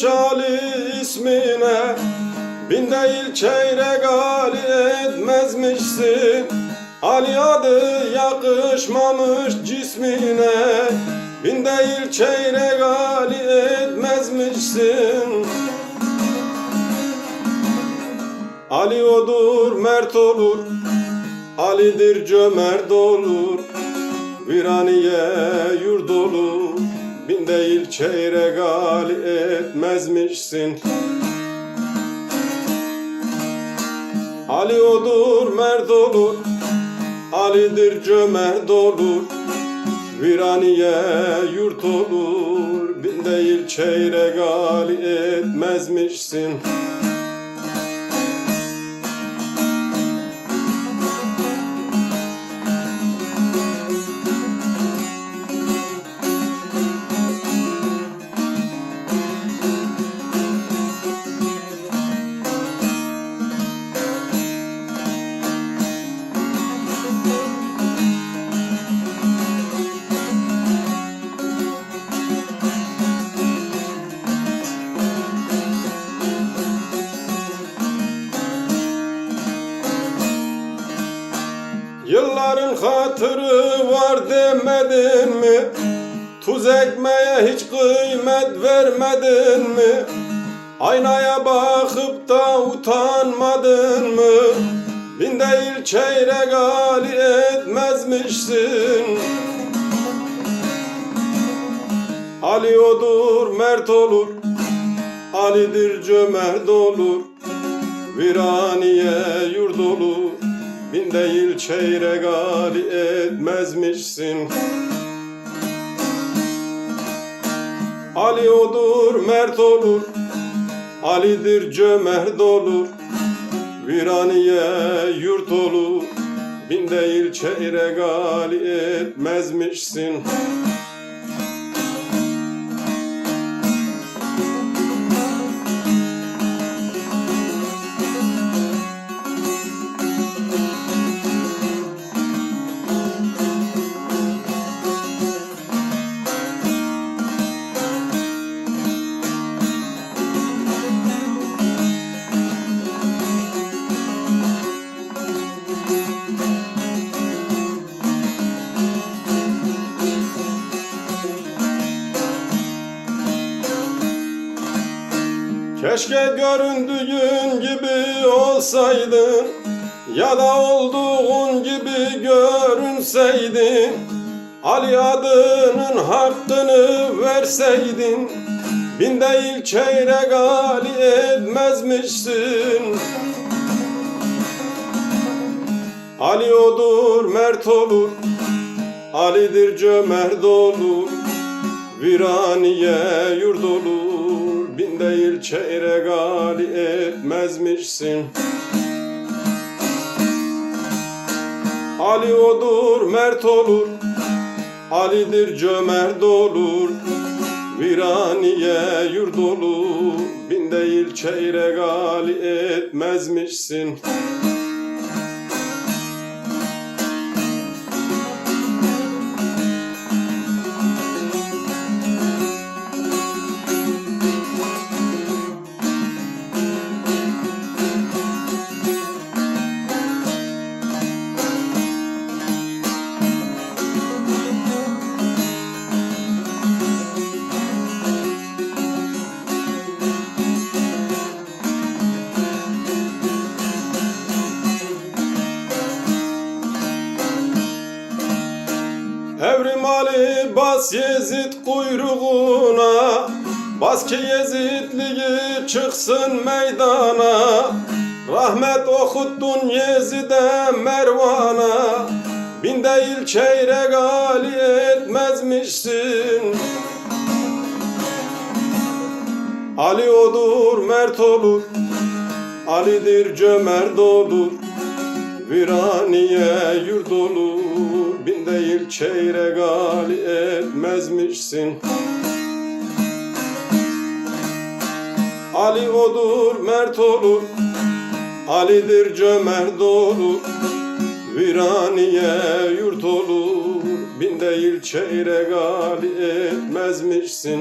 Ali ismine Bin değil çeyrek Ali etmezmişsin. Ali adı yakışmamış cismine Bin değil çeyrek Ali etmezmişsin. Ali odur mert olur Ali'dir cömert olur Viraniye yurt olur Bin değil çeyrek Ali etmezmişsin. Ali odur mert olur Ali'dir cömert olur Viraniye yurt olur. Bin değil çeyrek Ali etmezmişsin Yılların hatırı var demedin mi? Tuz ekmeğe hiç kıymet vermedin mi? Aynaya bakıp da utanmadın mı? Bin değil çeyrek Ali etmezmişsin Ali odur mert olur Ali'dir cömert olur Viraniye yurt olur Bin değil çeyrek Ali etmezmişsin. Ali odur mert olur. Ali'dir cömert olur. Viraniye yurt olur. Bin değil çeyrek Ali etmezmişsin Keşke göründüğün gibi olsaydın Ya da olduğun gibi görünseydin. Ali adının hakkını verseydin Bin değil çeyrek Ali etmezmişsin. Ali odur mert olur Ali'dir cömert olur Viraniye yurt olur değil çeyrek Ali etmezmişsin. Ali odur mert olur Ali'dir cömert olur Viraniye yurt olur. Bin değil çeyrek Ali etmezmişsin Evrim Ali bas Yezid kuyruğuna Bas ki Yezidliği çıksın meydana. Rahmet okuttun Yezid'e Mervan'a. Bin değil çeyrek Ali etmezmişsin. Ali odur mert olur. Ali'dir cömert olur. Viraniye yurt olur Bin değil çeyrek Ali etmezmişsin. Ali odur mert olur Ali'dir cömert olur Viraniye yurt olur. Bin değil çeyrek Ali etmezmişsin